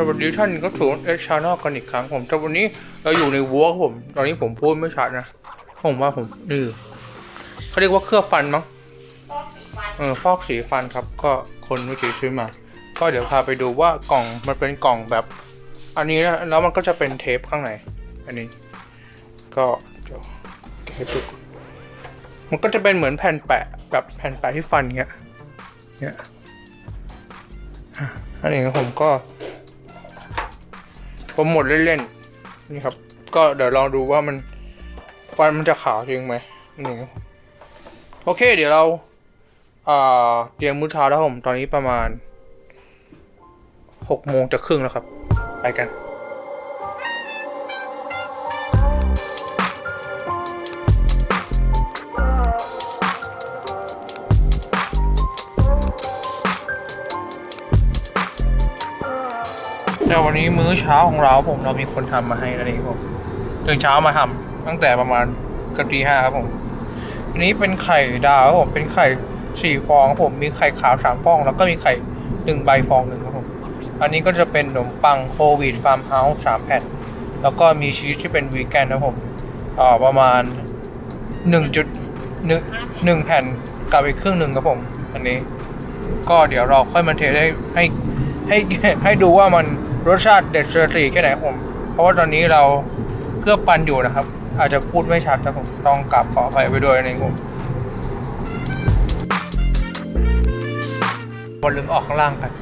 สวัสดีท่านก็ถูกเอชชานอกันอีกครั้งผมแต่วันนี้เราอยู่ในวัวผม ตอนนี้ผมพูดไม่ชัดนะ ผมว่าผมนี่เขาเรียกว่าเคลือบฟันมั้งเออฟอกสีฟันครับ ก็คนเมื่อกี้ซื้อมา ก็เดี๋ยวพาไปดูว่ากล่องมันเป็นกล่องแบบ อันนี้นะแล้วมันก็จะเป็นเทปข้างในอันนี้ ก็เดี๋ยวแกะให้ดูมันก็จะเป็นเหมือนแผ่นแปะแบบแผ่นแปะที่ฟันเงี้ยเงี้ยอ่อันนี้ผมก็ ผมหมดเล่นๆนี่ครับ ก็เดี๋ยวลองดูว่ามันฟันมันจะขาวจริงไหมนี่โอเค เดี๋ยวเราอ่าเตรียมมื้อเช้าแล้วผมตอนนี้ประมาณหกโมงจะครึ่งแล้วครับ ไปกัน แต่วันนี้มื้อเช้าของเราผมเรามีคนทำมาให้นั่นเองผมตื่นเช้ามาทำตั้งแต่ประมาณเกือบตีห้าครับผมอันนี้เป็นไข่ดาวครับผมเป็นไข่สี่ฟองครับผมมีไข่ขาวสามฟอง แล้วก็มีไข่หนึ่งใบฟองหนึ่งครับผมอันนี้ก็จะเป็นขนมปังโควิดฟาร์มเฮาส์สามแผ่นแล้วก็มีชีสที่เป็นวีแกนนะครับผมอ่าประมาณหนึ่งจุดหนึ่งหนึ่งแผ่นกับอีกครึ่งหนึ่งครับผม อันนี้ ก็เดี๋ยวเราค่อยมาเทให้ให้ให้ให้ดูว่ามัน รสชาติเด็ดเสือสีแค่ไหนครับผม เพราะว่าตอนนี้เราเคลือบปันอยู่นะครับ อาจจะพูดไม่ชัดนะผมต้องกลับขออภัยไปด้วยนะผมบนลืมออกข้างล่างกัน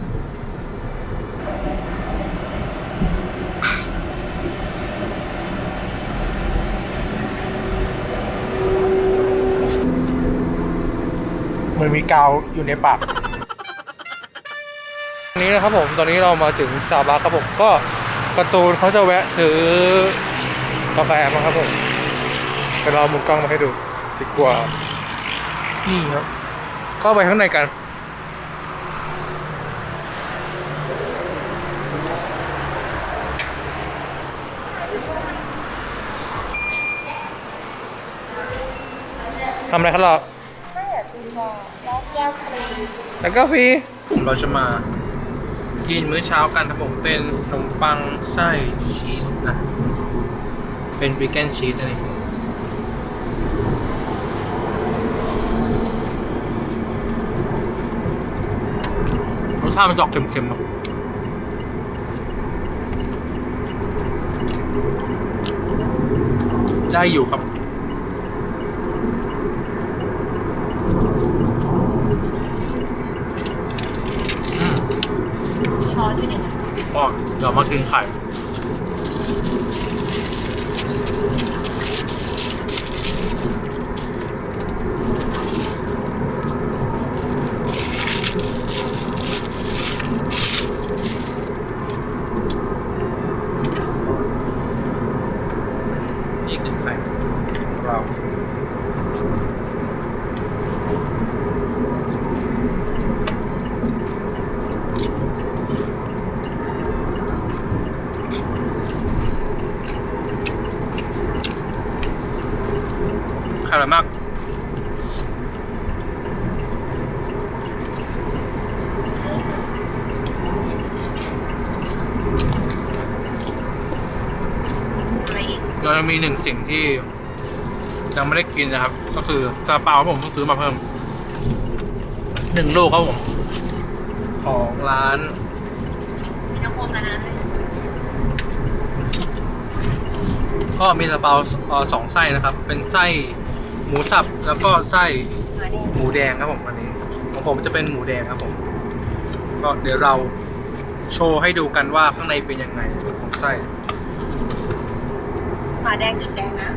มันมีกาวอยู่ในปาก นี้นะครับผมตอนนี้เรามาถึงซาบะครับผมก็การ์ตูนเขาจะแวะซื้อกาแฟมาครับผมเดี๋ยวเราเอามุมกล้องมาให้ดูดีกว่า นี่ครับเข้าไปข้างในกันทำอะไรครับเราไม่อยากกินหรอกแล้วแก้วฟรีแล้วก็ฟรีเราจะมา กินมื้อเช้ากันครับผมเป็นขนมปังไส้ชีสนะ เป็นวีแกนชีสอันนี้รสชาติมันจะออกเค็มๆครับได้อยู่ครับ อืม ช้อนที่หนึ่ง ก็เดี๋ยวมากินไข่ นี่คือไข่ของเรา ไข่อร่อยมาก อะไรอีก เรายังมีหนึ่งสิ่งที่ยังไม่ได้กินนะครับ ก็คือซาเปาผมต้องซื้อมาเพิ่มหนึ่งลูกครับผม ของร้านมีน้องโฆษณาให้ก็มีซาเปาเอ่อสองไส้นะครับ เป็นไส้หมูสับแล้วก็ไส้หมูแดงครับผมอันนี้ ของผมจะเป็นหมูแดงครับผม ก็เดี๋ยวเราโชว์ให้ดูกันว่าข้างในเป็นยังไงของไส้าแดงจุดแดงนะ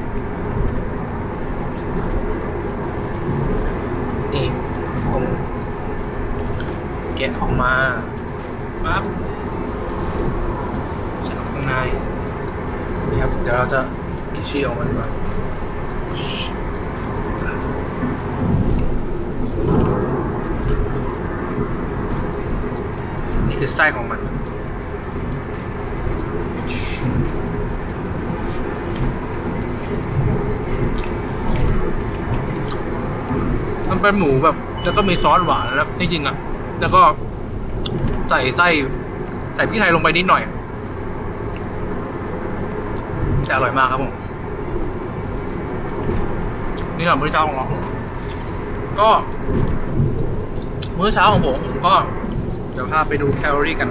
นี่ผมแกะออกมาปั๊บใส่ข้างในนี่ครับ เดี๋ยวเราจะกิชี่ออกมาดีกว่านี่คือไส้ของมัน เป็นหมูแบบ แล้วก็มีซอสหวานแล้วจริงๆอะ แล้วก็ใส่ไส้ ใส่พริกไทยลงไปนิดหน่อยจะอร่อยมากครับผม นี่คือมื้อเช้าของเราก็ มื้อเช้าของผมผมก็เดี๋ยวพาไปดูแคลอรี่กัน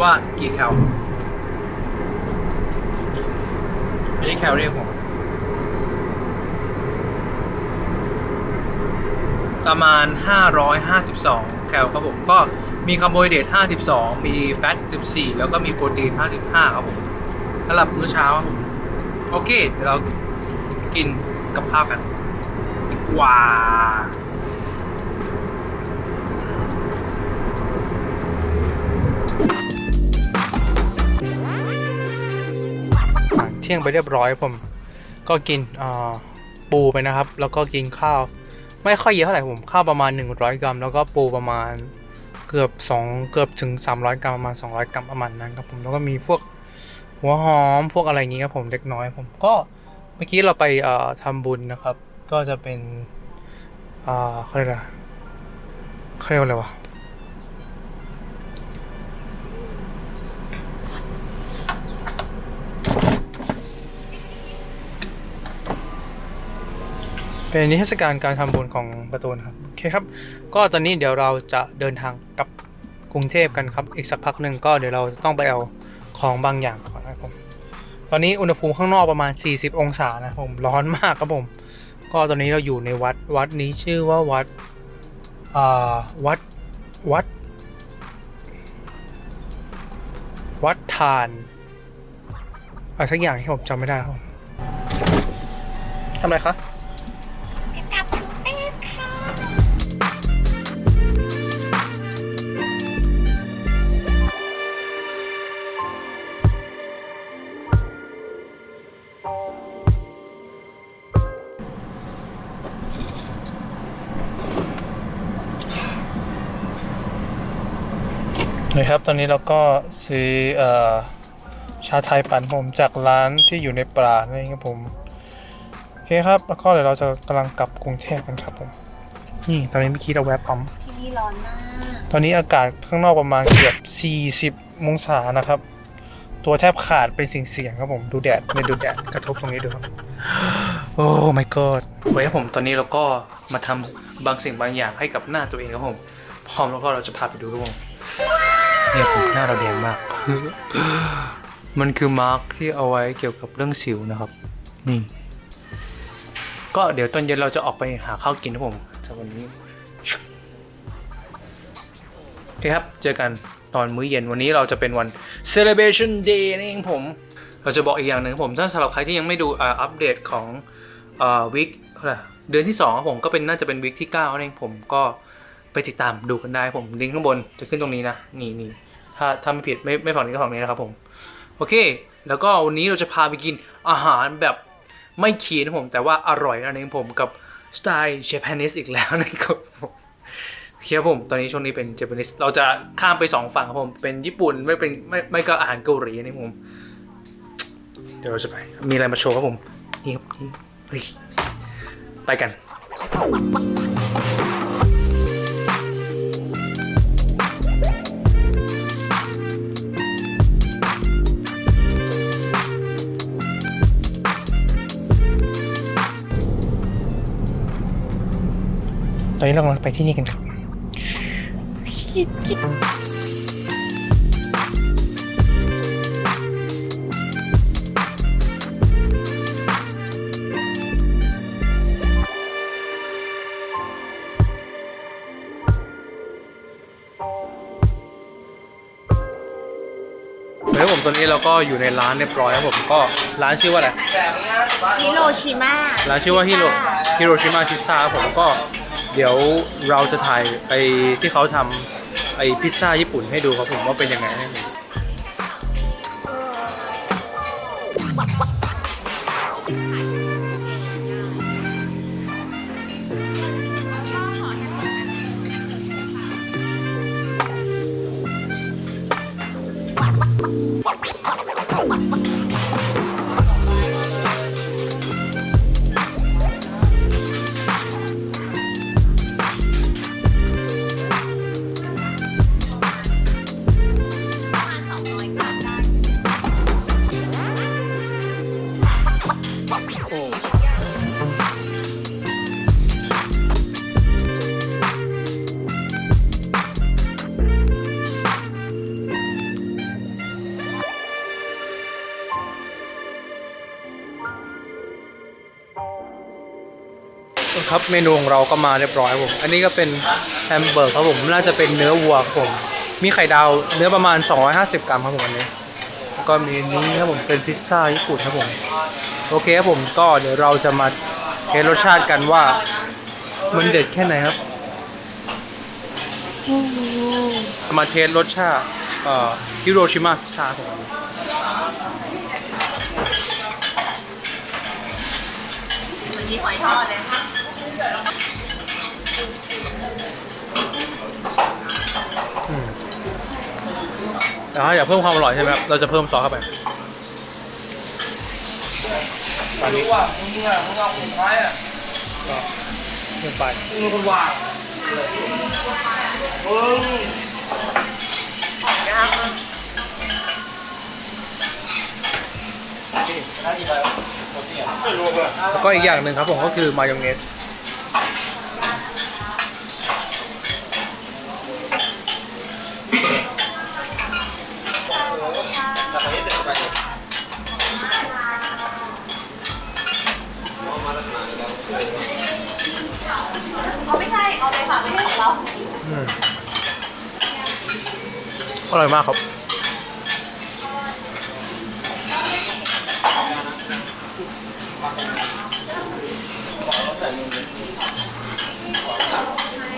ว่ากี่แคลอันนี้แคลอรี่ของผม ประมาณ 552 แคลครับผมก็มีคาร์โบไฮเดรต52 มีแฟต14 แล้วก็มีโปรตีน 55 ครับผมสำหรับมื้อเช้าครับผม โอเค เดี๋ยวเรากินกับข้าวกันดีกว่าเที่ยงไปเรียบร้อยผม ก็กินปูไปนะครับ แล้วก็กินข้าว ไม่ค่อยเยอะเท่าไหร่ผมข้าวประมาณ 100 กรัม แล้วก็ปูประมาณเกือบ 2 เกือบถึง 300 กรัมประมาณ 200 กรัมประมาณนั้นครับผมแล้วก็มีพวกหัวหอมพวกอะไรอย่างงี้ครับผมเล็กน้อยผมก็เมื่อกี้เราไปเอ่อทำบุญนะครับ ก็จะเป็นอ่าเขาเรียกอะไรเขาเรียกว่าอะไรวะ เป็นนิทรรศการการทำบุญของการ์ตูนครับโอเคครับ ก็ตอนนี้เดี๋ยวเราจะเดินทางกลับกรุงเทพกันครับ อีกสักพักหนึ่งก็เดี๋ยวเราจะต้องไปเอาของบางอย่างก่อนนะครับผมตอนนี้อุณหภูมิข้างนอกประมาณ 40 องศานะผมร้อนมากครับผม ก็ตอนนี้เราอยู่ในวัดวัดนี้ชื่อว่าวัดอ่าวัดวัด วัดทานอะไรสักอย่างที่ผมจำไม่ได้ครับทำอะไรคะ ครับ ตอนนี้เราก็ซื้อเอ่อชาไทยปั่นผมจากร้านที่อยู่ในป่านั่นเองครับผม โอเคครับ แล้วก็เดี๋ยวเราจะกำลังกลับกรุงเทพกันครับผม นี่ ตอนนี้เมื่อกี้เราแวะปั๊ม ที่นี่ร้อนมาก ตอนนี้อากาศข้างนอกประมาณเกือบ 40องศานะครับ ตัวแทบขาดเป็นสิ่งเสียงๆครับผม ดูแดดเนี่ยดูแดดกระทบตรงนี้ดูครับ โอ้ my god โอเคครับผมตอนนี้เราก็มาทำบางสิ่งบางอย่างให้กับหน้าตัวเองครับผม พร้อมแล้วก็เราจะพาไปดูครับผม เนี่ยผมหน้าเราแดงมาก มันคือมาร์กที่เอาไว้เกี่ยวกับเรื่องสิวนะครับ นี่ ก็เดี๋ยวตอนเย็นเราจะออกไปหาข้าวกินนะผมสำหรับวันนี้โอเคครับ เจอกันตอนมื้อเย็นวันนี้เราจะเป็นวัน celebration day นี่เองผม เราจะบอกอีกอย่างหนึ่งครับผมถ้าสำหรับใครที่ยังไม่ดูอัปเดตของอ่าวิกเดือนที่2ครับผมก็เป็นน่าจะเป็นวิกที่9นั่นเองผมก็ ไปติดตามดูกันได้ผมลิงก์ข้างบนจะขึ้นตรงนี้นะนี่นี่ถ้าถ้าไม่ผิดไม่ไม่ฝั่งนี้ก็ฝั่งนี้นะครับผมโอเค แล้วก็วันนี้เราจะพาไปกินอาหารแบบไม่คีนนะผม แต่ว่าอร่อยนั่นเองผมกับสไตล์เจแปนิสอีกแล้วนะครับผมเคครับผมตอนนี้ช่วงนี้เป็นเจแปนิสเราจะข้ามไปสองฝั่งครับผมเป็นญี่ปุ่นไม่เป็นไม่ไม่ก็อาหารเกาหลีนี่ผมเดี๋ยวเราจะไปมีอะไรมาโชว์ครับผมนี่ครับนี่เฮ้ยไปกัน ตอนนี้เรากำลังไปที่นี่กันครับเฮ้ยผมตอนนี้เราก็อยู่ในร้านเรียบร้อยครับผมก็ร้านชื่อว่าอะไรฮิโรชิมาร้านชื่อว่าฮิโรฮิโรชิมาพิซซ่าผมก็ เดี๋ยวเราจะถ่ายไอที่เขาทำไอพิซซ่าญี่ปุ่นให้ดูครับผมว่าเป็นยังไงให้ดู เมนูของเราก็มาเรียบร้อยผม อันนี้ก็เป็นแฮมเบอร์กครับผม น่าจะเป็นเนื้อวัวครับผม มีไข่ดาวเนื้อประมาณ 250 กรัมครับผมอันนี้แล้วก็มีนี้ครับผม เป็นพิซซ่าญี่ปุ่นครับผม โอเคครับผม ก็เดี๋ยวเราจะมาเทสรสชาติกันว่ามันเด็ดแค่ไหนครับ มาเทสรสชาติเอ่อฮิโรชิมาพิซซ่าครับผมวันนี้หอยทอดเลยค่ะ แต่ถ้าอยากเพิ่มความอร่อยใช่ไหมครับ เราจะเพิ่มซอสเข้าไป ตอนนี้ว่ามึงอะมึงเอาสุดท้ายอะก็เพิ่มไปมึงเป็นคนวางมึงแล้วก็อีกอย่างหนึ่งครับผมก็คือมายองเนส เขาไม่ใช่เอาเลยค่ะไม่ใช่ของเรา อืม อร่อยมากครับ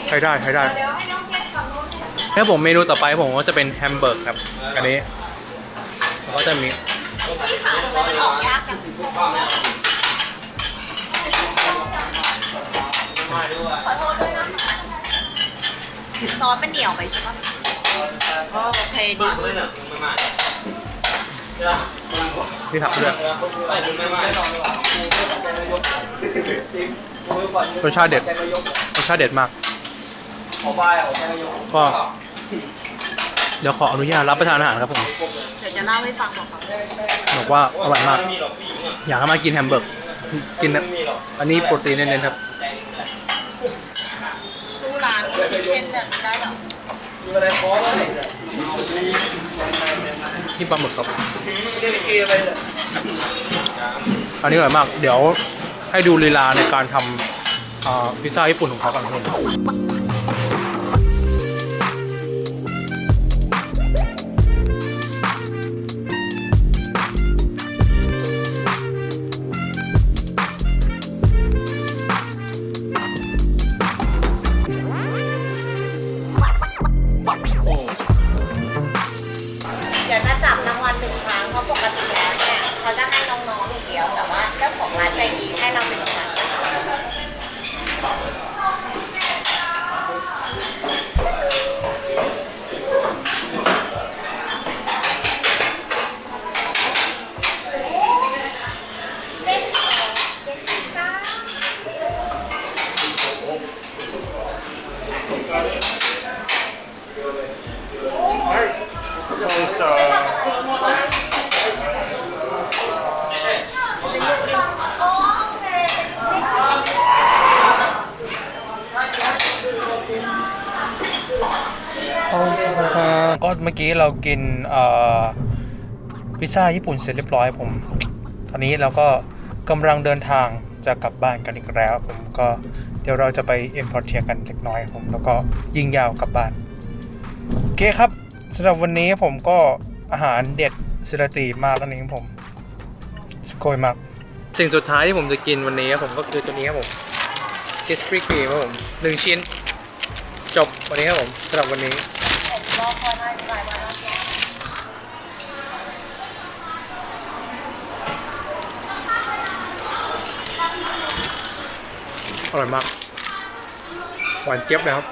ใช้ได้ใช้ได้แค่ผมเมนูต่อไปผมก็จะเป็นแฮมเบอร์กครับ อันนี้แล้วก็จะมีมันออกยากจังขอโทษด้วยนะซอสมันเหนียวไปใช่ไหม โอเคดีที่ผักด้วยรสชาติเด็ดรสชาติเด็ดมากขอไปขอแค่นายกก็เดี๋ยวขออนุญาตรับประทานอาหารครับผมเดี๋ยวจะเล่าให้ฟังบอกเขาบอกว่าอร่อยมาก อยากให้มากินแฮมเบอร์กกินนะอันนี้โปรตีนเน้นๆครับสู้ร้านเช่นเนี่ยได้หรอ ที่ปลาหมึกครับเรียกเกย์ไปเลยอันนี้อร่อยมาก เดี๋ยวให้ดูลีลาในการทำอ่าพิซซ่าญี่ปุ่นของเขากันครับผ เมื่อกี้เรากินพิซซ่าญี่ปุ่นเสร็จเรียบร้อยผม ตอนนี้เราก็กำลังเดินทางจะกลับบ้านกันอีกแล้ว ผมก็เดี๋ยวเราจะไปเอ็มพอร์เทียกันเล็กน้อยผมแล้วก็ยิงยาวกลับบ้านโอเคครับสำหรับวันนี้ผมก็อาหารเด็ดสิรตีมากนั่นเองผมสโกยมาก สิ่งสุดท้ายที่ผมจะกินวันนี้ครับผมก็คือตัวนี้ครับผมคิสปี้ครีครับผมหนึ่งชิ้น จบวันนี้ครับผมสำหรับวันนี้ อร่อยมาก หวานเจี๊ยบเลยครับ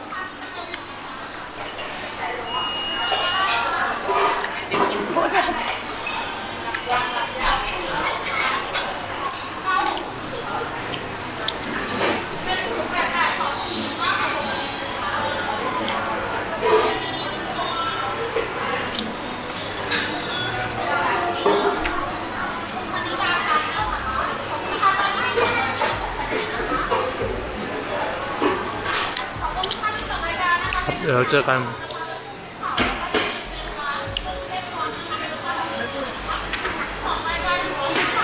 เจอกัน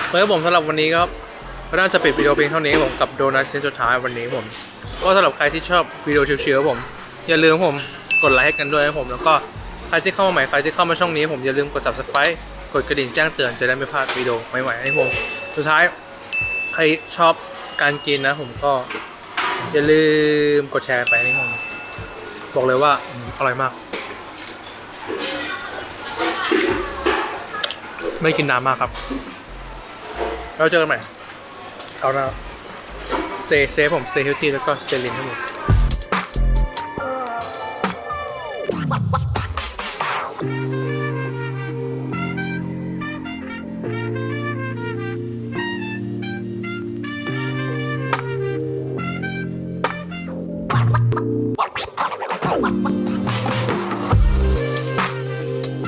เฮ้ยผมสำหรับวันนี้ครับก็น่าจะปิดวิดีโอเพียงเท่านี้ผมกับโดนัทชิ้นสุดท้ายวันนี้ผมก็สำหรับใครที่ชอบวิดีโอชิวๆผมอย่าลืมผมกดไลค์ให้กันด้วยนะผมแล้วก็ใครที่เข้ามาใหม่ใครที่เข้ามาช่องนี้ผมอย่าลืมกด subscribe กดกระดิ่งแจ้งเตือนจะได้ไม่พลาดวิดีโอใหม่ๆให้ผมสุดท้ายใครชอบการกินนะผมก็อย่าลืมกดแชร์ไปนี่ผม บอกเลยว่าอร่อยมาก ไม่กินน้ำมากครับเราเจอกันใหม่เอาละเซเซฟผมเซเฮลตี้แล้วก็สเตลินทั้งหมด